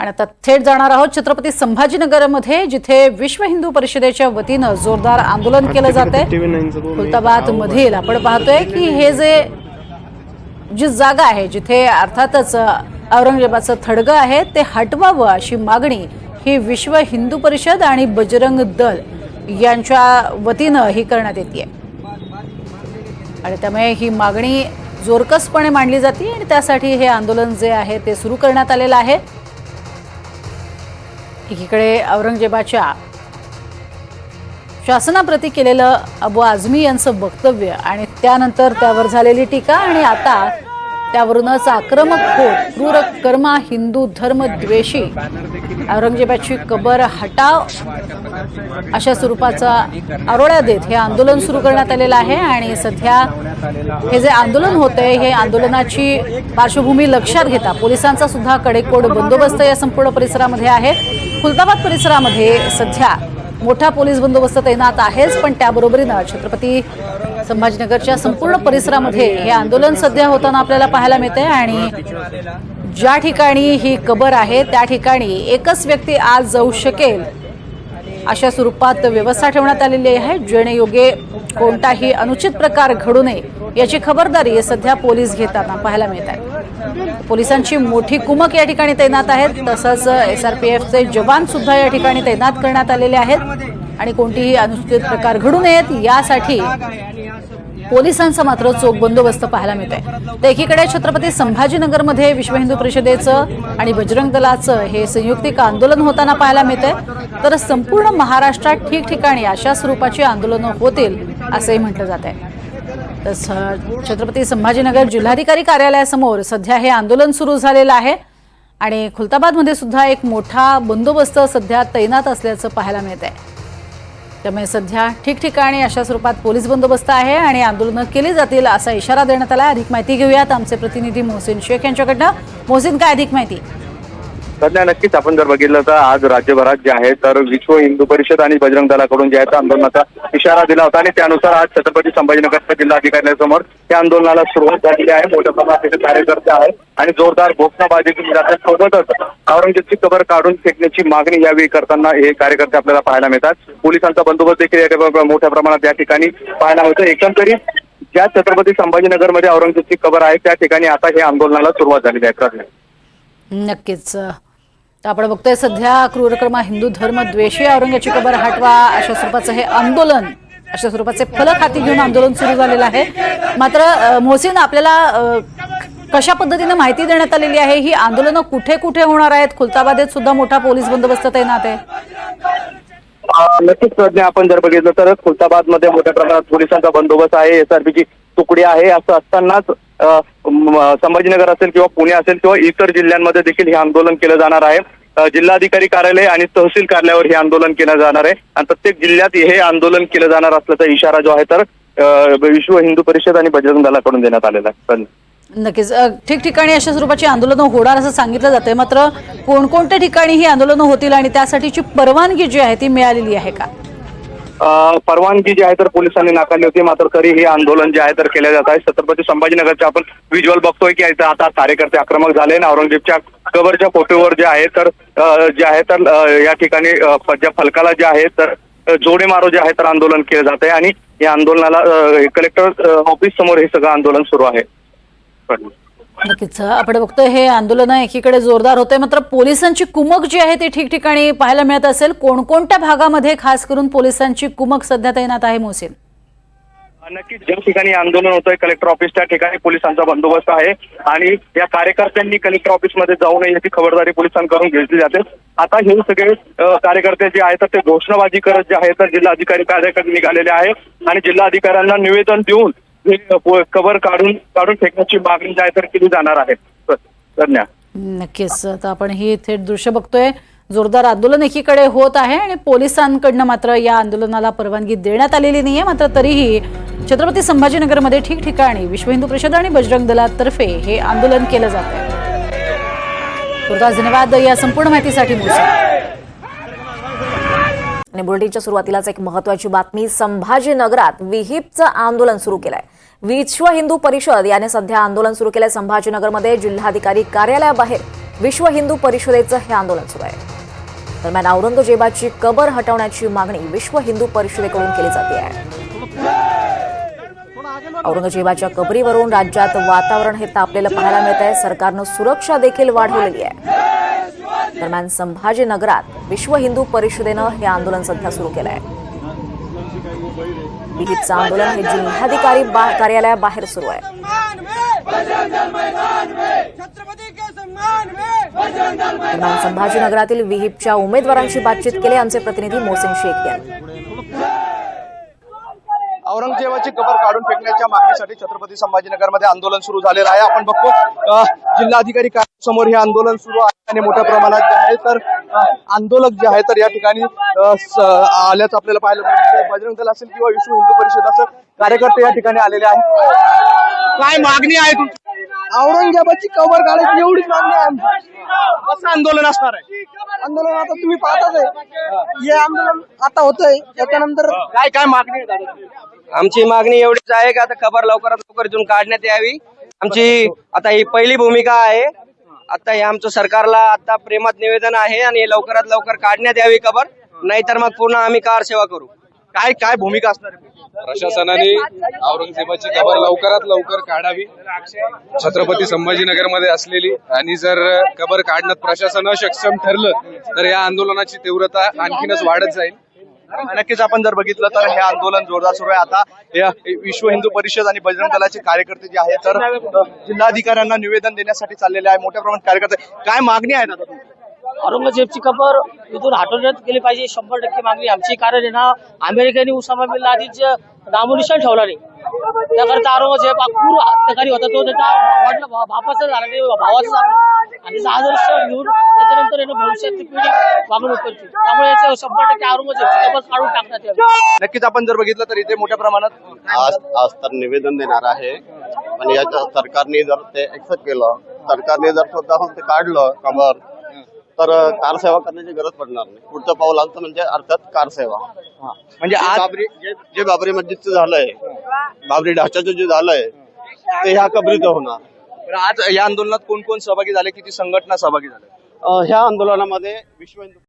आणि आता थेट जाणार आहोत छत्रपती संभाजीनगरमध्ये जिथे विश्व हिंदू परिषदेच्या वतीनं जोरदार आंदोलन केलं जात आहे? खुलताबाद मधील आपण पाहतोय की हे जे जी जागा आहे जिथे अर्थातच औरंगजेबाचं थडगं आहे ते हटवावं अशी मागणी ही विश्व हिंदू परिषद आणि बजरंग दल यांच्या वतीनं ही करण्यात येते आणि त्यामुळे ही मागणी जोरकसपणे मांडली जाते आणि त्यासाठी हे आंदोलन जे आहे ते सुरू करण्यात आलेलं आहे. एकीकडे औरंगजेबाच्या शासनाप्रती केलेलं अबू आझमी यांचं वक्तव्य आणि त्यानंतर त्यावर झालेली टीका आणि आता त्यावरूनच आक्रमक होत क्रूर कर्मा हिंदू धर्म द्वेषी. औरंगजेबाची कबर हटाव. अशा स्वरूपाचा आरोळ्या देत हे आंदोलन सुरू करण्यात आलेलं आहे आणि सध्या हे जे आंदोलन होते हे आंदोलनाची पार्श्वभूमी लक्षात घेता पोलिसांचा सुद्धा कडेकोड बंदोबस्त या संपूर्ण परिसरामध्ये आहे. खुलताबाद परिसरामध्ये सध्या मोठा पोलीस बंदोबस्त तैनात आहेच पण त्याबरोबरीनं छत्रपती संभाजीनगरच्या संपूर्ण परिसरामध्ये हे आंदोलन सध्या होताना आपल्याला पाहायला मिळते आणि ज्या ठिकाणी ही कबर आहे त्या ठिकाणी एकच व्यक्ती आज जाऊ शकेल अशा स्वरूपात व्यवस्था ठेवण्यात आलेली आहे. जेणेयोगे कोणताही अनुचित प्रकार घडू नये याची खबरदारी सध्या पोलीस घेताना पाहायला मिळत आहे. पोलिसांची मोठी कुमक या ठिकाणी तैनात आहेत तसंच एस आर पी एफचे जवान सुद्धा या ठिकाणी तैनात करण्यात आलेले आहेत. आणि कोणतीही अनुचित प्रकार घडू नयेत यासाठी पोलिसांचा मात्र चोख बंदोबस्त पाहायला मिळतोय. तर एकीकडे छत्रपती संभाजीनगरमध्ये विश्व हिंदू परिषदेचं आणि बजरंग दलाचं हे संयुक्तिक आंदोलन होताना पाहायला मिळतंय. तर संपूर्ण महाराष्ट्रात ठिकठिकाणी अशा स्वरूपाची आंदोलनं होतील असंही म्हटलं जात आहे तर छत्रपती संभाजीनगर जिल्हाधिकारी कार्यालयासमोर सध्या हे आंदोलन सुरू झालेलं आहे. आणि खुलताबादमध्ये सुद्धा एक मोठा बंदोबस्त सध्या तैनात असल्याचं पाहायला मिळत आहे त्यामुळे सध्या ठिकठिकाणी अशा स्वरूपात पोलीस बंदोबस्त आहे आणि आंदोलनं केली जातील असा इशारा देण्यात आला अधिक माहिती घेऊयात आमचे प्रतिनिधी मोहसिन शेख यांच्याकडनं. मोहसिन काय अधिक माहिती? सध्या नक्कीच आपण जर बघितलं तर आज राज्यभरात जे आहे तर विश्व हिंदू परिषद आणि बजरंग दलाकडून जे आहे आंदोलनाचा इशारा दिला होता आणि त्यानुसार आज छत्रपती संभाजीनगरच्या जिल्हाधिकाऱ्यांसमोर त्या आंदोलनाला सुरुवात झालेली आहे. मोठ्या प्रमाणात तिथे कार्यकर्ते आहेत आणि जोरदार घोषणाबाजी केली जाते. सोबतच औरंगजेबची कबर काढून फेकण्याची मागणी यावेळी करताना हे कार्यकर्ते आपल्याला पाहायला मिळतात. पोलिसांचा बंदोबस्त देखील मोठ्या प्रमाणात या ठिकाणी पाहायला मिळतो. एकंदरीत ज्या छत्रपती संभाजीनगरमध्ये औरंगजेबची कबर आहे त्या ठिकाणी आता हे आंदोलनाला सुरुवात झालेली आहे. नक्कीच. आपण बघतोय सध्या क्रूरकर्मा हिंदू धर्म द्वेषी औरंगाची कबर हटवा अशा स्वरूपाचं हे आंदोलन अशा स्वरूपाचे फलक हाती घेऊन आंदोलन सुरू झालेलं आहे. मात्र मोहसिन आपल्याला कशा पद्धतीने माहिती देण्यात आलेली आहे? ही आंदोलनं कुठे कुठे होणार आहेत? खुलताबादेत सुद्धा मोठा पोलीस बंदोबस्त तैनात आहे नक्कीच प्रज्ञा आपण जर बघितलं तर खुलताबादमध्ये मोठ्या प्रमाणात पोलिसांचा बंदोबस्त आहे. एसआरपीची तुकडी आहे. असं असतानाच संभाजीनगर असेल किंवा पुणे असेल किंवा इतर जिल्ह्यांमध्ये देखील हे आंदोलन केलं जाणार आहे. जिल्हाधिकारी कार्यालय आणि तहसील कार्यालयावर हे आंदोलन केलं जाणार आहे. आणि प्रत्येक जिल्ह्यात हे आंदोलन केलं जाणार असल्याचा इशारा जो आहे तर विश्व हिंदू परिषद आणि बजरंग दलाकडून देण्यात आलेला आहे. नक्कीच. ठिकठिकाणी अशा स्वरूपाची आंदोलनं होणार असं सांगितलं जातंय. मात्र कोणकोणत्या ठिकाणी ही आंदोलनं होतील आणि त्यासाठीची परवानगी जी आहे ती मिळालेली आहे का? परवानगी जी आहे तर पोलिसांनी नाकारली होती. मात्र तरी हे आंदोलन जे आहे तर केले जात आहे. छत्रपती संभाजीनगरचे आपण व्हिज्युअल बघतोय की आता कार्यकर्ते आक्रमक झाले आणि औरंगजेबच्या कबरच्या फोटोवर जे आहे तर जे आहे तर या ठिकाणी ज्या फलकाला जे आहे तर जोडे मारो जे आहे तर आंदोलन केलं जात आहे. आणि या आंदोलनाला कलेक्टर ऑफिस समोर हे सगळं आंदोलन सुरू आहे. नक्कीच. आपण बघतोय हे आंदोलन एकीकडे जोरदार होते मात्र पोलिसांची कुमक जी आहे ती ठिकठिकाणी पाहायला मिळत असेल. कोणकोणत्या भागामध्ये खास करून पोलिसांची कुमक सध्या तैनात आहे मोहसिन? नक्कीच. ज्या ठिकाणी आंदोलन होतंय कलेक्टर ऑफिस त्या ठिकाणी पोलिसांचा बंदोबस्त आहे. आणि या कार्यकर्त्यांनी कलेक्टर ऑफिसमध्ये जाऊ नये याची खबरदारी पोलिसांकडून घेतली जाते. आता हे सगळे कार्यकर्ते जे आहेत ते घोषणाबाजी करत जे आहेत जिल्हाधिकारी कार्यकर्ते निघालेले आहेत. आणि जिल्हाधिकाऱ्यांना निवेदन देऊन हे काढून काढून फेकण्याची मागणी काय तर केली जाणार आहे. धन्यवाद नक्कीच. तर आपण ही थेट दृश्य बघतोय. जोरदार आंदोलन एकीकडे होत आहे आणि पोलिसांकडनं मात्र या आंदोलनाला परवानगी देण्यात आलेली नाहीये. मात्र तरीही छत्रपती संभाजीनगरमध्ये ठिकठिकाणी विश्व हिंदू परिषद आणि बजरंग दलातर्फे हे आंदोलन केलं जात आहे धन्यवाद या संपूर्ण माहितीसाठी आणि बुलेटिनच्या सुरुवातीलाच एक महत्वाची बातमी संभाजीनगरात विहिपचं आंदोलन सुरू केलंय. विश्व हिंदू परिषद याने सध्या आंदोलन सुरू केलंय संभाजीनगरमध्ये. जिल्हाधिकारी कार्यालयाबाहेर विश्व हिंदू परिषदेचं हे आंदोलन सुरू आहे. दरम्यान औरंगजेबाची कबर हटवण्याची मागणी विश्व हिंदू परिषदेकडून केली जाते आहे. औरंगजेबाच्या कबरीवरून राज्यात वातावरण हे तापलेलं पाहायला मिळत आहे सरकारनं सुरक्षा देखील वाढवलेली आहे. दरम्यान संभाजीनगरात विश्व हिंदू परिषदेनं हे आंदोलन सध्या सुरू केलं आहे विहितचं आंदोलन हे जिल्हाधिकारी बा- कार्यालयाबाहेर सुरू आहे. संभाजीनगरातील विहिपच्या उमेदवारांशी बातचीत केली. आमचे प्रतिनिधी मोहसिन शेख यांनी. औरंगजेबाची कबर काढून फेकण्याच्या मागणीसाठी छत्रपती संभाजीनगरमध्ये आंदोलन सुरू झालेलं आहे. आपण बघतो जिल्हाधिकारी कार्यालयासमोर हे आंदोलन सुरू आहे आणि मोठ्या प्रमाणात जे आहे तर आंदोलक जे आहे तर या ठिकाणी आल्याचं आपल्याला पाहायला मिळतं. बजरंग दल असेल किंवा विश्व हिंदू परिषद असेल कार्यकर्ते या ठिकाणी आलेले आहेत. काय मागणी आहे तुमची? औरंगजेबाची कबर काढायची एवढीच मागणी आहे कसं आंदोलन असणार आहे? आंदोलन आता तुम्ही पाहताच आहे. हे आंदोलन आता होतंय. त्याच्यानंतर काय काय मागणी आहे? आमची मागणी एवढीच आहे की आता खबर लवकरात लवकर इथून काढण्यात यावी. आमची आता ही पहिली भूमिका आहे. आता हे आमचं सरकारला आता प्रेमात निवेदन आहे आणि लवकरात लवकर काढण्यात यावी खबर. नाहीतर मग पुन्हा आम्ही कार सेवा करू. काय काय भूमिका असणार प्रशासनाने औरंगजेबाची खबर लवकरात लवकर काढावी. छत्रपती संभाजीनगरमध्ये असलेली आणि जर खबर काढण्यात प्रशासन सक्षम ठरलं तर या आंदोलनाची तीव्रता आणखीनच वाढत जाईल. नक्कीच आपण जर बघितलं तर हे आंदोलन जोरदार सुरू आहे. आता विश्व हिंदू परिषद आणि बजरंग दलाचे कार्यकर्ते जे आहेत तर जिल्हाधिकाऱ्यांना निवेदन देण्यासाठी चाललेले आहे. मोठ्या प्रमाणात कार्यकर्ते काय मागणी आहेत आता औरंगजेबची कबर इथून हटवण्यात गेली पाहिजे. शंभर टक्के मागणी आमची. कारण आहे ना अमेरिकेने उसामा बिन लादीच नामोनिशान ठेवला नाही. त्याकरता औरंगजेब हा क्रूर हत्याकारी होता तो त्याचा बापाचा झाला नाही भावाचा झाला आणि त्याचा आदर्श घेऊन त्याच्यानंतर यानं भविष्यातली पिढी वागणूक करते. त्यामुळे याचं शंभर टक्के औरंगजेबची कबर काढून टाकण्यात यावी. नक्कीच आपण जर बघितलं तर इथे मोठ्या प्रमाणात आज आज तर निवेदन देणार आहे. आणि याच्या सरकारने जर ते एक्सेप्ट केलं सरकारने जर स्वतःहून ते काढलं कबर तर कार सेवा करण्याची गरज पडणार नाही. पुढचं पाऊल आमचं म्हणजे अर्थात कार सेवा. म्हणजे बाबरी जे जे बाबरी मस्जिदचं झालंय बाबरी ढाच्याचं जे झालंय ते ह्या कबरीचं होणार. आज या आंदोलनात कोण कोण सहभागी झाले? किती संघटना सहभागी झाल्या? अं, ह्या आंदोलनामध्ये विश्व हिंदू